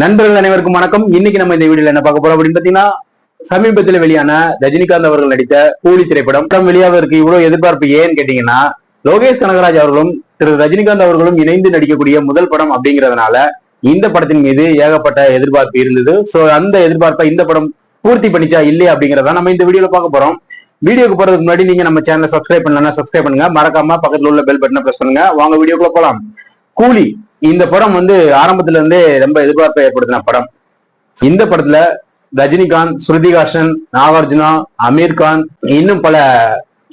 நண்பர்கள் அனைவருக்கும் வணக்கம். இன்னைக்கு நம்ம இந்த வீடியோல என்ன பார்க்க போறோம் அப்படின்னு பாத்தீங்கன்னா சமீபத்தில் வெளியான ரஜினிகாந்த் அவர்கள் நடித்த கூலி திரைப்படம். படம் வெளியாக இருக்கு. இவ்வளவு எதிர்பார்ப்பு ஏன்னு கேட்டீங்கன்னா லோகேஷ் கனகராஜ் அவர்களும் திரு ரஜினிகாந்த் அவர்களும் இணைந்து நடிக்கக்கூடிய முதல் படம் அப்படிங்கறதுனால இந்த படத்தின் மீது ஏகப்பட்ட எதிர்பார்ப்பு இருந்தது. சோ அந்த எதிர்பார்ப்பை இந்த படம் பூர்த்தி பண்ணிச்சா இல்லையா அப்படிங்கிறத நம்ம இந்த வீடியோல பார்க்க போறோம். வீடியோக்கு போறதுக்கு முன்னாடி நீங்க நம்ம சேனலை சப்ஸ்கிரைப் பண்ணலன்னா சப்ஸ்கிரைப் பண்ணுங்க. மறக்காம பக்கத்துல உள்ள பெல் பட்டனை பிரஸ் பண்ணுங்க. வாங்க வீடியோக்குள்ள போலாம். கூலி. இந்த படம் வந்து ஆரம்பத்துல இருந்தே ரொம்ப எதிர்பார்ப்பை ஏற்படுத்தின படம். இந்த படத்துல ரஜினிகாந்த் ஸ்ருதிகாஷன் நாகார்ஜுனா அமீர் கான் இன்னும் பல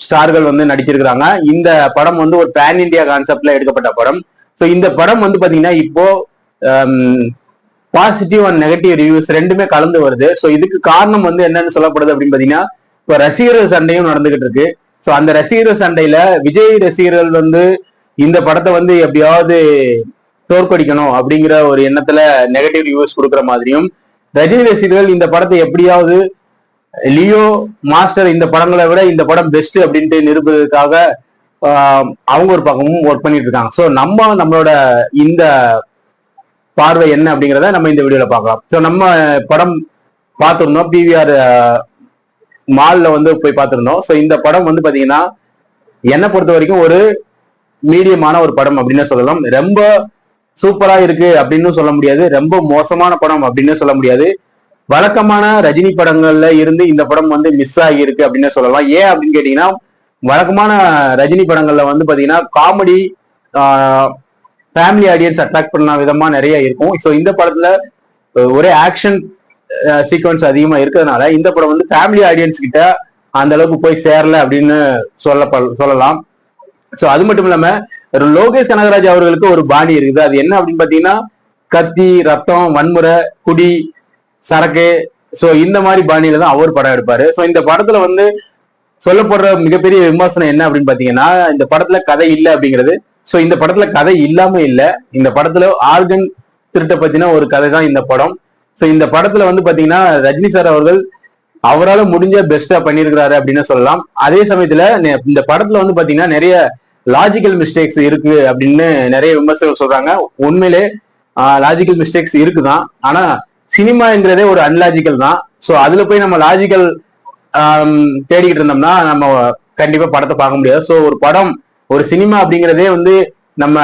ஸ்டார்கள் வந்து நடிச்சிருக்கிறாங்க. இந்த படம் வந்து ஒரு பேன் இந்தியா கான்செப்ட்ல எடுக்கப்பட்ட படம். ஸோ இந்த படம் வந்து பாத்தீங்கன்னா இப்போ பாசிட்டிவ் அண்ட் நெகட்டிவ் ரிவ்யூஸ் ரெண்டுமே கலந்து வருது. ஸோ இதுக்கு காரணம் வந்து என்னன்னு சொல்லப்படுது அப்படின்னு பாத்தீங்கன்னா இப்போ ரசிகர்கள் சண்டையும் நடந்துகிட்டு இருக்கு. ஸோ அந்த ரசிகர்கள் சண்டையில விஜய் ரசிகர்கள் வந்து இந்த படத்தை வந்து எப்படியாவது தோற்கடிக்கணும் அப்படிங்கிற ஒரு எண்ணத்துல நெகட்டிவ் ரிவ்யூஸ் கொடுக்குற மாதிரியும் ரஜினி ரசிகர்கள் இந்த படத்தை எப்படியாவது லியோ மாஸ்டர் இந்த படங்களை விட இந்த படம் பெஸ்ட் அப்படின்ட்டு நிரூபிப்பதற்காக அவங்க ஒரு பக்கமும் ஒர்க் பண்ணிட்டு இருக்காங்க. ஸோ நம்ம நம்மளோட இந்த பார்வை என்ன அப்படிங்கிறத நம்ம இந்த வீடியோல பார்க்கலாம். ஸோ நம்ம படம் பார்த்துருந்தோம். பிவிஆர் மால்ல வந்து போய் பார்த்துருந்தோம். ஸோ இந்த படம் வந்து பாத்தீங்கன்னா என்னை பொறுத்த வரைக்கும் ஒரு மீடியமான ஒரு படம் அப்படின்னு சொல்லலாம். ரொம்ப சூப்பரா இருக்கு அப்படின்னு சொல்ல முடியாது. ரொம்ப மோசமான படம் அப்படின்னு சொல்ல முடியாது. வழக்கமான ரஜினி படங்கள்ல இருந்து இந்த படம் வந்து மிஸ் ஆகியிருக்கு அப்படின்னு சொல்லலாம். ஏன் அப்படின்னு கேட்டீங்கன்னா வழக்கமான ரஜினி படங்கள்ல வந்து பாத்தீங்கன்னா காமெடி ஃபேமிலி ஆடியன்ஸ் அட்ராக்ட் பண்ண விதமா நிறைய இருக்கும். ஸோ இந்த படத்துல ஒரே ஆக்ஷன் சீக்வன்ஸ் அதிகமா இருக்கிறதுனால இந்த படம் வந்து ஃபேமிலி ஆடியன்ஸ் கிட்ட அந்த அளவுக்கு போய் சேரல அப்படின்னு சொல்ல சொல்லலாம். ஸோ அது மட்டும் இல்லாம ஒரு லோகேஷ் கனகராஜ் அவர்களுக்கு ஒரு பாணி இருக்குது. அது என்ன அப்படின்னு பாத்தீங்கன்னா கத்தி ரத்தம் வன்முறை குடி சரக்கு. ஸோ இந்த மாதிரி பாணியில தான் அவர் படம் எடுப்பாரு. ஸோ இந்த படத்துல வந்து சொல்லப்படுற மிகப்பெரிய விமர்சனம் என்ன அப்படின்னு பாத்தீங்கன்னா இந்த படத்துல கதை இல்லை அப்படிங்கிறது. ஸோ இந்த படத்துல கதை இல்லாம இல்ல. இந்த படத்துல ஆர்கன் திருட்ட பத்தின ஒரு கதை தான் இந்த படம். ஸோ இந்த படத்துல வந்து பாத்தீங்கன்னா ரஜினி சார் அவர்கள் அவரால் முடிஞ்ச பெஸ்டா பண்ணியிருக்கிறாரு அப்படின்னு சொல்லலாம். அதே சமயத்துல இந்த படத்துல வந்து பாத்தீங்கன்னா நிறைய லாஜிக்கல் மிஸ்டேக்ஸ் இருக்கு அப்படின்னு நிறைய விமர்சகர்கள் சொல்றாங்க. உண்மையிலே லாஜிக்கல் மிஸ்டேக்ஸ் இருக்குதான். ஆனா சினிமாங்கிறதே ஒரு அன்லாஜிக்கல் தான். ஸோ அதுல போய் நம்ம லாஜிக்கல் தேடிக்கிட்டு இருந்தோம்னா நம்ம கண்டிப்பா படத்தை பார்க்க முடியாது. ஸோ ஒரு படம் ஒரு சினிமா அப்படிங்கிறதே வந்து நம்ம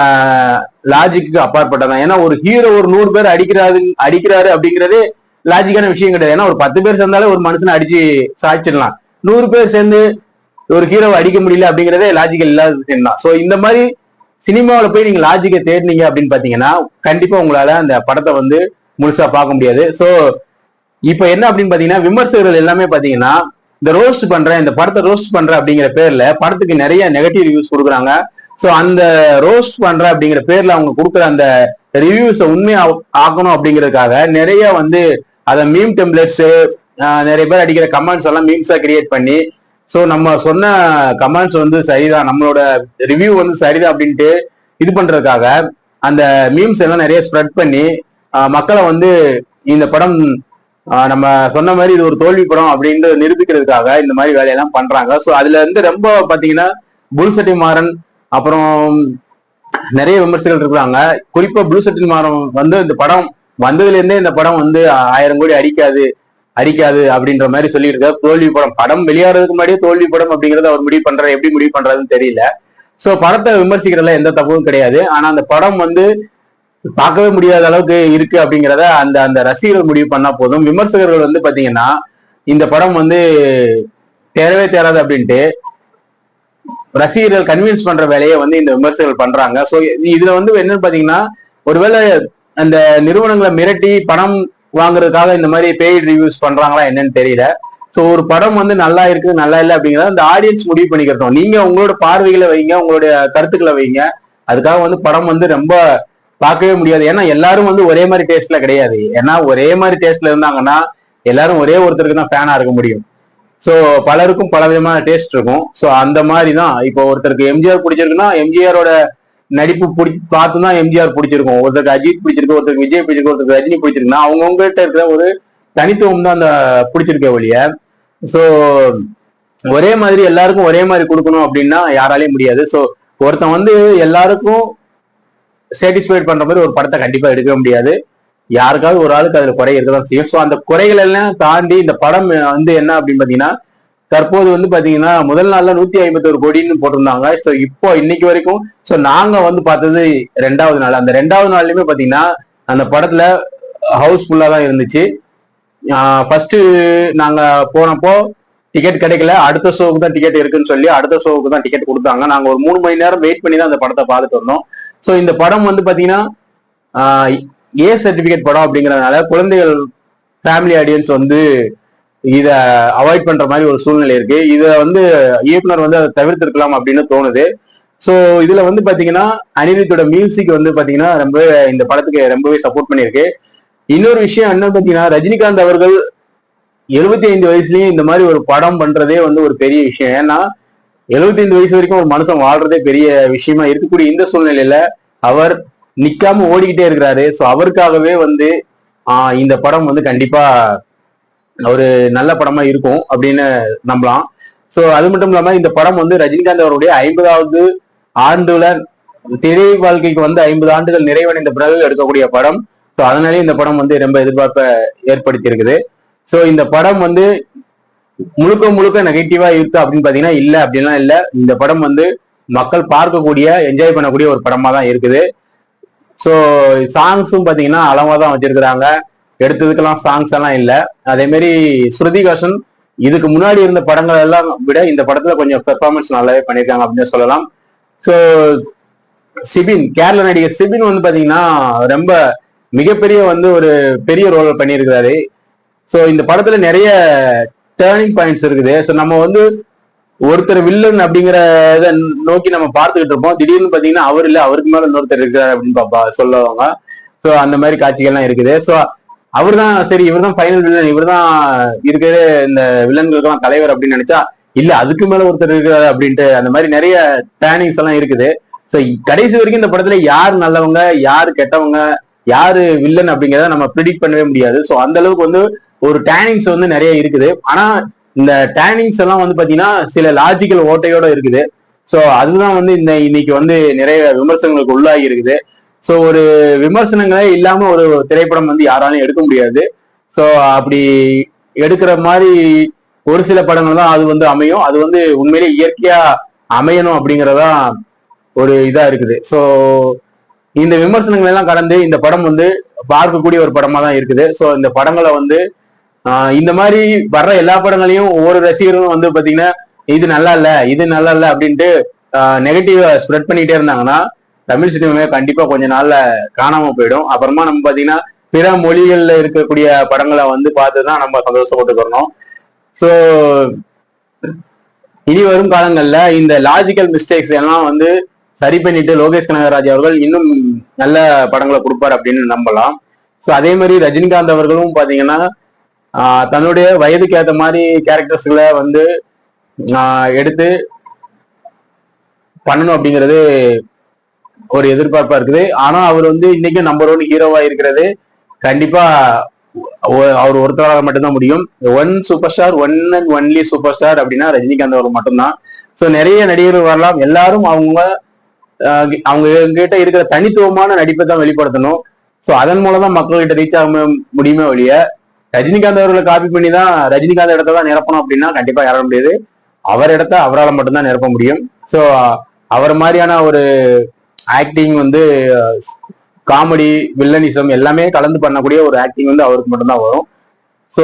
லாஜிக்கு அப்பாற்பட்டதான். ஏன்னா ஒரு ஹீரோ ஒரு நூறு பேர் அடிக்கிறாரு அடிக்கிறாரு அப்படிங்கிறதே லாஜிக்கான விஷயம் கிடையாது. ஏன்னா ஒரு பத்து பேர் சேர்ந்தாலே ஒரு மனுஷனை அடிச்சு சாய்ச்சிடலாம். நூறு பேர் சேர்ந்து ஒரு ஹீரோவை அடிக்க முடியல அப்படிங்கிறதே லாஜிக்கல் இல்லாத விஷயம் தான் ஸோ இந்த மாதிரி சினிமாவில் போய் நீங்க லாஜிக்கை தேடினீங்க அப்படின்னு பாத்தீங்கன்னா கண்டிப்பா உங்களால அந்த படத்தை வந்து முழுசா பார்க்க முடியாது. ஸோ இப்போ என்ன அப்படின்னு பாத்தீங்கன்னா விமர்சகர்கள் எல்லாமே பாத்தீங்கன்னா இந்த ரோஸ்ட் பண்றேன் இந்த படத்தை ரோஸ்ட் பண்றேன் அப்படிங்கிற பேர்ல படத்துக்கு நிறைய நெகட்டிவ் ரிவ்யூஸ் கொடுக்குறாங்க. ஸோ அந்த ரோஸ்ட் பண்ற அப்படிங்கிற பேர்ல அவங்க கொடுக்குற அந்த ரிவ்யூஸை உண்மையா ஆக்கணும் அப்படிங்கிறதுக்காக நிறைய வந்து அதை மீம் டெம்ப்ளெட்ஸ் நிறைய பேர் அடிக்கிற கமெண்ட்ஸ் எல்லாம் மீம்ஸா கிரியேட் பண்ணி ஸோ நம்ம சொன்ன கமெண்ட்ஸ் வந்து சரிதான் நம்மளோட ரிவ்யூ வந்து சரிதான் அப்படின்ட்டு இது பண்றதுக்காக அந்த மீம்ஸ் எல்லாம் நிறைய ஸ்ப்ரெட் பண்ணி மக்களை வந்து இந்த படம் நம்ம சொன்ன மாதிரி இது ஒரு தோல்வி படம் அப்படின்னு நிரூபிக்கிறதுக்காக இந்த மாதிரி வேலையெல்லாம் பண்றாங்க. ஸோ அதுல இருந்து ரொம்ப பாத்தீங்கன்னா புல்சட்டி மாறன் அப்புறம் நிறைய விமர்சகர்கள் இருக்கிறாங்க குறிப்பா ப்ளூ மாறன் வந்து இந்த படம் வந்ததுல இருந்தே இந்த படம் வந்து ஆயிரம் கோடி அடிக்காது. அடிக்காது அப்படின்ற மாதிரி சொல்லிட்டு இருக்காரு. தோல்வி படம் படம் வெளியாடுறதுக்கு முன்னாடியே தோல்வி படம் அப்படிங்கறத அவர் முடிவு பண்றாரு எப்படி முடிவு பண்றாருன்னு தெரியல. சோ படத்தை விமர்சிக்கிறதுல எந்த தப்பும் கிடையாது. ஆனா அந்த படம் வந்து பார்க்கவே முடியாத அளவுக்கு இருக்கு அப்படிங்கிறத அந்த அந்த ரசிகர்கள் முடிவு பண்ணா போதும். விமர்சகர்கள் வந்து பாத்தீங்கன்னா இந்த படம் வந்து தேரவே தேராது அப்படின்ட்டு ரசிகர்கள் கன்வின்ஸ் பண்ற வேலையை வந்து இந்த விமர்சகர்கள் பண்றாங்க. சோ இதுல வந்து என்னன்னு பாத்தீங்கன்னா ஒருவேளை அந்த நிறுவனங்களை மிரட்டி பணம் வாங்குறதுக்காக இந்த மாதிரி பெய்ட் ரிவ்யூஸ் பண்றாங்களா என்னன்னு தெரியல. ஸோ ஒரு படம் வந்து நல்லா இருக்கு நல்லா இல்லை அப்படிங்கிறத அந்த ஆடியன்ஸ் முடிவு பண்ணிக்கிறோம் நீங்க உங்களோட பார்வைகளை வைங்க உங்களுடைய கருத்துக்களை வைங்க. அதுக்காக வந்து படம் வந்து ரொம்ப பார்க்கவே முடியாது. ஏன்னா எல்லாரும் வந்து ஒரே மாதிரி டேஸ்ட்ல கிடையாது. ஏன்னா ஒரே மாதிரி டேஸ்ட்ல இருந்தாங்கன்னா எல்லாரும் ஒரே ஒருத்தருக்கு தான் ஃபேனா இருக்க முடியும். ஸோ பலருக்கும் பல விதமான டேஸ்ட் இருக்கும். ஸோ அந்த மாதிரி தான். இப்போ ஒருத்தருக்கு எம்ஜிஆர் பிடிச்சிருக்குன்னா எம்ஜிஆரோட நடிப்பு பிடி பார்த்து தான் எம்ஜிஆர் பிடிச்சிருக்கும். ஒருத்தருக்கு அஜித் பிடிச்சிருக்கு ஒருத்தருக்கு விஜய் பிடிச்சிருக்கு ஒருத்தருக்கு ரஜினி பிடிச்சிருக்குன்னா அவங்கவுங்ககிட்ட இருக்கிற ஒரு தனித்துவம் தான் அந்த பிடிச்சிருக்க ஒழிய. ஸோ ஒரே மாதிரி எல்லாருக்கும் ஒரே மாதிரி கொடுக்கணும் அப்படின்னா யாராலையும் முடியாது. ஸோ ஒருத்தன் வந்து எல்லாருக்கும் சாட்டிஸ்ஃபைட் பண்ற மாதிரி ஒரு படத்தை கண்டிப்பா எடுக்க முடியாது. யாருக்காவது ஒரு ஆளுக்கு அதுல குறை இருக்கதான் செய்யும். ஸோ அந்த குறைகள் எல்லாம் தாண்டி இந்த படம் வந்து என்ன அப்படின்னு பாத்தீங்கன்னா தற்போது வந்து பாத்தீங்கன்னா முதல் நாள்ல நூத்தி ஐம்பத்தொரு கோடின்னு போட்டிருந்தாங்க. ஸோ இப்போ இன்னைக்கு வரைக்கும் ஸோ நாங்க வந்து பார்த்தது ரெண்டாவது நாள். அந்த ரெண்டாவது நாள்லயுமே பாத்தீங்கன்னா அந்த படத்துல ஹவுஸ்ஃபுல்லா தான் இருந்துச்சு. ஃபர்ஸ்ட் நாங்க போனப்போ டிக்கெட் கிடைக்கல. அடுத்த ஷோவுக்கு தான் டிக்கெட் இருக்குன்னு சொல்லி அடுத்த ஷோவுக்கு தான் டிக்கெட் கொடுத்தாங்க. நாங்க ஒரு மூணு மணி நேரம் வெயிட் பண்ணி தான் அந்த படத்தை பார்த்துட்டு வந்தோம் ஸோ இந்த படம் வந்து பாத்தீங்கன்னா ஏ சர்டிபிகேட் படம் அப்படிங்கறதுனால குழந்தைகள் ஃபேமிலி ஆடியன்ஸ் வந்து இத அவாய்ட் பண்ற மாதிரி ஒரு சூழ்நிலை இருக்கு. இத வந்து இயக்குனர் வந்து அதை தவிர்த்திருக்கலாம் அப்படின்னு தோணுது. ஸோ இதுல வந்து பாத்தீங்கன்னா அனிருத்தோட மியூசிக் வந்து பாத்தீங்கன்னா ரொம்ப இந்த படத்துக்கு ரொம்பவே சப்போர்ட் பண்ணியிருக்கு. இன்னொரு விஷயம் என்ன பாத்தீங்கன்னா ரஜினிகாந்த் அவர்கள் எழுபத்தி ஐந்து வயசுலயும் இந்த மாதிரி ஒரு படம் பண்றதே வந்து ஒரு பெரிய விஷயம். ஏன்னா எழுபத்தி ஐந்து வயசு வரைக்கும் ஒரு மனுஷன் வாழ்றதே பெரிய விஷயமா இருக்கக்கூடிய இந்த சூழ்நிலையில அவர் நிக்காம ஓடிக்கிட்டே இருக்கிறாரு. ஸோ அவருக்காகவே வந்து ஆஹ் இந்த படம் வந்து கண்டிப்பா ஒரு நல்ல படமா இருக்கும் அப்படின்னு நம்பலாம். ஸோ அது மட்டும் இல்லாம இந்த படம் வந்து ரஜினிகாந்த் அவருடைய ஐம்பதாவது ஆண்டுல திரை வாழ்க்கைக்கு வந்து ஐம்பது ஆண்டுகள் நிறைவடைந்த பிறகு எடுக்கக்கூடிய படம். ஸோ அதனாலே இந்த படம் வந்து ரொம்ப எதிர்பார்ப்பை ஏற்படுத்தி இருக்குது ஸோ இந்த படம் வந்து முழுக்க முழுக்க நெகட்டிவா இருக்கு அப்படின்னு பாத்தீங்கன்னா இல்ல அப்படின்லாம் இல்ல. இந்த படம் வந்து மக்கள் பார்க்கக்கூடிய என்ஜாய் பண்ணக்கூடிய ஒரு படமா தான் இருக்குது. ஸோ சாங்ஸும் பாத்தீங்கன்னா அளவா தான் வச்சிருக்கிறாங்க. எடுத்ததுக்கெல்லாம் சாங்ஸ் எல்லாம் இல்ல. அதே மாதிரி ஸ்ருதிகாசன் இதுக்கு முன்னாடி இருந்த படங்கள் எல்லாம் விட இந்த படத்துல கொஞ்சம் பெர்ஃபார்மன்ஸ் நல்லாவே பண்ணியிருக்காங்க அப்படின்னு சொல்லலாம். ஸோ சிபின் கேரள நடிகர் சிபின் வந்து பாத்தீங்கன்னா ரொம்ப மிகப்பெரிய வந்து ஒரு பெரிய ரோல் பண்ணியிருக்கிறாரு. ஸோ இந்த படத்துல நிறைய டேர்னிங் பாயிண்ட்ஸ் இருக்குது. ஸோ நம்ம வந்து ஒருத்தர் வில்லன் அப்படிங்கிற இதை நோக்கி நம்ம பார்த்துக்கிட்டு இருப்போம். திடீர்னு பாத்தீங்கன்னா அவர் இல்ல அவருக்கு மேல இன்னொருத்தர் இருக்கிறார் அப்படின்னு பாப்பா சொல்லுவாங்க. ஸோ அந்த மாதிரி காட்சிகள்லாம் இருக்குது. ஸோ அவர் தான் சரி இவர் தான் ஃபைனல் வில்லன் இவர் தான் இருக்கிற இந்த வில்லன்களுக்கெல்லாம் தலைவர் அப்படின்னு நினைச்சா இல்ல அதுக்கு மேல ஒருத்தர் இருக்கிறாரு அப்படின்ட்டு அந்த மாதிரி நிறைய பிளானிங்ஸ் எல்லாம் இருக்குது. ஸோ கடைசி வரைக்கும் இந்த படத்துல யார் நல்லவங்க யார் கெட்டவங்க யாரு வில்லன் அப்படிங்கிறத நம்ம ப்ரிடிக்ட் பண்ணவே முடியாது. ஸோ அந்த அளவுக்கு வந்து ஒரு டேனிங்ஸ் வந்து நிறைய இருக்குது. ஆனா இந்த டேனிங்ஸ் எல்லாம் வந்து பாத்தீங்கன்னா சில லாஜிக்கல் ஓட்டையோட இருக்குது. ஸோ அதுதான் வந்து இந்த இன்னைக்கு வந்து நிறைய விமர்சனங்களுக்கு உள்ளாகி இருக்குது. ஸோ ஒரு விமர்சனங்களே இல்லாம ஒரு திரைப்படம் வந்து யாராலையும் எடுக்க முடியாது. ஸோ அப்படி எடுக்கிற மாதிரி ஒரு சில படங்கள் தான் அது வந்து அமையும். அது வந்து உண்மையிலேயே இயற்கையா அமையணும் அப்படிங்கறதா ஒரு இதா இருக்குது. ஸோ இந்த விமர்சனங்கள் எல்லாம் கடந்து இந்த படம் வந்து பார்க்கக்கூடிய ஒரு படமா தான் இருக்குது. ஸோ இந்த படங்களை வந்து இந்த மாதிரி வர்ற எல்லா படங்களையும் ஒவ்வொரு ரசிகரும் வந்து பாத்தீங்கன்னா இது நல்லா இல்ல இது நல்லா இல்ல அப்படின்ட்டு நெகட்டிவ் ஸ்ப்ரெட் பண்ணிட்டே இருந்தாங்கன்னா தமிழ் சினிமாவே கண்டிப்பா கொஞ்ச நாள்ல காணாம போயிடும். அப்புறமா நம்ம பாத்தீங்கன்னா பிற மொழிகள்ல இருக்கக்கூடிய படங்களை வந்து பார்த்துதான் நம்ம சந்தோஷப்பட்டுக்கிறோம் ஸோ இனி வரும் காலங்கள்ல இந்த லாஜிக்கல் மிஸ்டேக்ஸ் எல்லாம் வந்து சரி பண்ணிட்டு லோகேஷ் கனகராஜ் அவர்கள் இன்னும் நல்ல படங்களை கொடுப்பார் அப்படின்னு நம்பலாம். ஸோ அதே மாதிரி ரஜினிகாந்த் அவர்களும் பாத்தீங்கன்னா தன்னுடைய வயதுக்கு ஏற்ற மாதிரி கேரக்டர்ஸ்களை வந்து எடுத்து பண்ணணும் அப்படிங்கிறது ஒரு எதிர்பார்ப்பா இருக்குது. ஆனா அவர் வந்து இன்னைக்கு நம்பர் ஒன் ஹீரோவா இருக்கிறது. கண்டிப்பா அவர் ஒருத்தராக மட்டும்தான் முடியும். One super star one and only super star அப்படின்னா ரஜினிகாந்த் அவர் மட்டும்தான். ஸோ நிறைய நடிகர்கள் வரலாம். எல்லாரும் அவங்க அவங்க கிட்ட இருக்கிற தனித்துவமான நடிப்பை தான் வெளிப்படுத்தணும். ஸோ அதன் மூலம் தான் மக்கள்கிட்ட ரீச் ஆக முடியுமே ஒழிய ரஜினிகாந்த் அவர்களை காப்பி பண்ணி தான் ரஜினிகாந்த் இடத்த தான் நிரப்பணும் அப்படின்னா கண்டிப்பா யார முடியாது. அவர் இடத்த அவரால் மட்டும்தான் நிரப்ப முடியும். ஸோ அவர் மாதிரியான ஒரு ஆக்டிங் வந்து காமெடி வில்லனிசம் எல்லாமே கலந்து பண்ணக்கூடிய ஒரு ஆக்டிங் வந்து அவருக்கு மட்டும்தான் வரும். ஸோ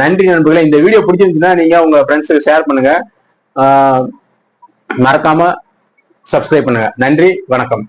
நன்றி நண்பர்களே. இந்த வீடியோ பிடிச்சிருந்துச்சுன்னா நீங்க உங்க ஃப்ரெண்ட்ஸுக்கு ஷேர் பண்ணுங்க. மறக்காமல் மறக்காம சப்ஸ்கிரைப் பண்ணுங்க. நன்றி வணக்கம்.